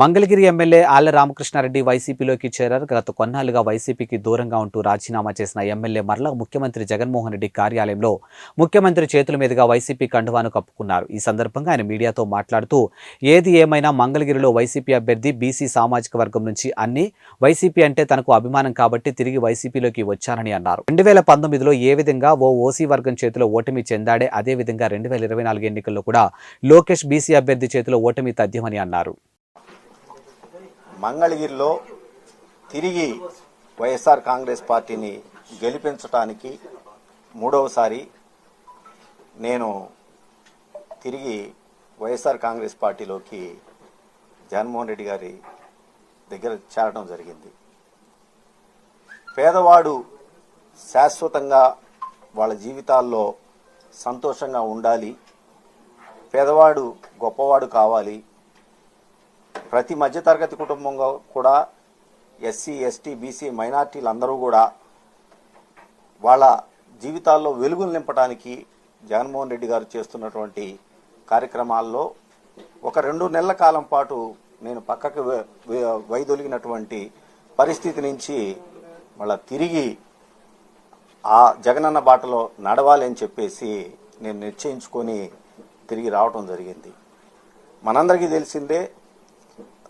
Mangalagiri MLA ఆళ్ళ రామకృష్ణారెడ్డి వైసీపీలోకి చేరారు. గత కొన్నాళ్ళుగా వైసీపీకి దూరంగా ఉంటూ రాజీనామా చేసిన ఎమ్మెల్యే మరల ముఖ్యమంత్రి జగన్మోహన్ రెడ్డి కార్యాలయంలో ముఖ్యమంత్రి చేతుల మీదుగా వైసీపీ కండువాను కప్పుకున్నారు. ఈ సందర్భంగా ఆయన మీడియాతో మాట్లాడుతూ ఏది ఏమైనా మంగళగిరిలో వైసీపీ అభ్యర్థి బీసీ సామాజిక వర్గం నుంచి అన్ని వైసీపీ అంటే తనకు అభిమానం కాబట్టి తిరిగి వైసీపీలోకి వచ్చారని అన్నారు. రెండు వేల పంతొమ్మిదిలో ఏ విధంగా ఓ ఓసీ వర్గం చేతిలో ఓటమి చెందాడే అదే విధంగా రెండు వేల ఇరవై నాలుగు ఎన్నికల్లో కూడా లోకేష్ బీసీ అభ్యర్థి చేతిలో ఓటమి తథ్యమని అన్నారు. మంగళగిరిలో తిరిగి వైఎస్ఆర్ కాంగ్రెస్ పార్టీని గెలిపించటానికి మూడవసారి నేను తిరిగి వైఎస్ఆర్ కాంగ్రెస్ పార్టీలోకి జగన్మోహన్ రెడ్డి గారి దగ్గర చేరడం జరిగింది. పేదవాడు శాశ్వతంగా వాళ్ళ జీవితాల్లో సంతోషంగా ఉండాలి. పేదవాడు గొప్పవాడు కావాలి. ప్రతి మధ్యతరగతి కుటుంబంగా కూడా ఎస్సీ ఎస్టీ బీసీ మైనార్టీలు అందరూ కూడా వాళ్ళ జీవితాల్లో వెలుగులు నింపడానికి జగన్మోహన్ రెడ్డి గారు చేస్తున్నటువంటి కార్యక్రమాల్లో ఒక రెండు నెలల కాలం పాటు నేను పక్కకు వైదొలిగినటువంటి పరిస్థితి నుంచి మళ్ళా తిరిగి ఆ జగనన్న బాటలో నడవాలి అని చెప్పేసి నేను నిశ్చయించుకొని తిరిగి రావటం జరిగింది. మనందరికీ తెలిసిందే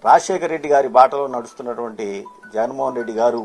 రాజశేఖర రెడ్డి గారి బాటలో నడుస్తున్నటువంటి జగన్మోహన్ రెడ్డి గారు